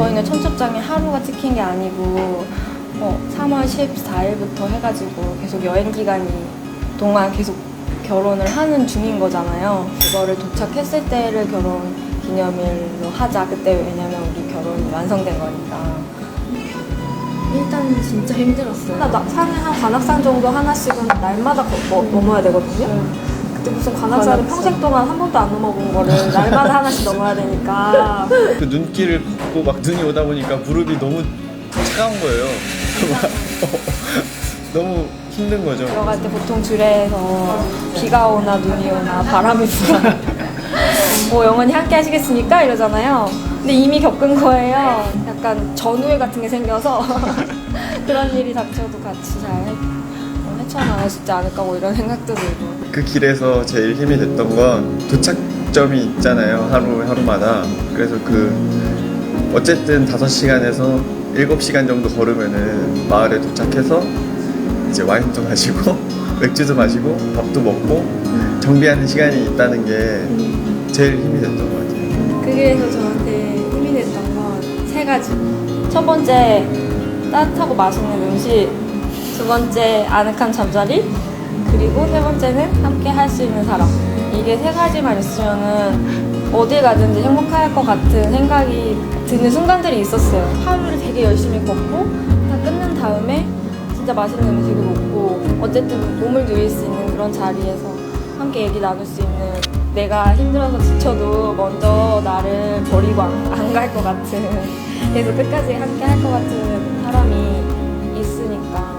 초장에 하루가 찍힌 게 아니고 어, 3월 14일부터 해가지고 계속 여행 기간이 동안 계속 결혼을 하는 중인 거잖아요. 그거를 도착했을 때를 결혼 기념일로 하자. 그때 왜냐면 우리 결혼이 완성된 거니까. 일단 진짜 힘들었어요. 나, 나 산에 한 관악산 정도 하나씩은 날마다 거- 뭐, 넘어야 되거든요. 그때 무슨 관악산을 관악산. 평생 동안 한 번도 안 넘어본 거를 날마다 하나씩 넘어야 되니까 그 눈길을 걷고 막 눈이 오다 보니까 무릎이 너무 차가운 거예요. 너무 힘든 거죠. 들어갈 때 보통 주례에서 비가 오나 눈이 오나 바람이 부나 뭐 영원히 함께 하시겠습니까? 이러잖아요. 근데 이미 겪은 거예요. 약간 전우회 같은 게 생겨서 그런 일이 닥쳐도 같이 잘 헤- 어, 헤쳐나갈 수 있지 않을까 뭐 이런 생각도 들고 그 길에서 제일 힘이 됐던 건 도착점이 있잖아요. 하루 하루마다. 그래서 그 어쨌든 5시간에서 7시간 정도 걸으면은 마을에 도착해서 이제 와인도 마시고 맥주도 마시고 밥도 먹고 정비하는 시간이 있다는 게 제일 힘이 됐던 것 같아요. 그 길에서 저한테 힘이 됐던 건 세 가지. 첫 번째 따뜻하고 맛있는 음식, 두 번째 아늑한 잠자리, 그리고 세 번째는 함께 할 수 있는 사람. 이게 세 가지만 있으면은 어딜 가든지 행복할 것 같은 생각이 드는 순간들이 있었어요. 하루를 되게 열심히 걷고 다 끝난 다음에 진짜 맛있는 음식을 먹고 어쨌든 몸을 누일 수 있는 그런 자리에서 함께 얘기 나눌 수 있는 내가 힘들어서 지쳐도 먼저 나를 버리고 안 갈 것 같은 계속 끝까지 함께 할 것 같은 사람이 있으니까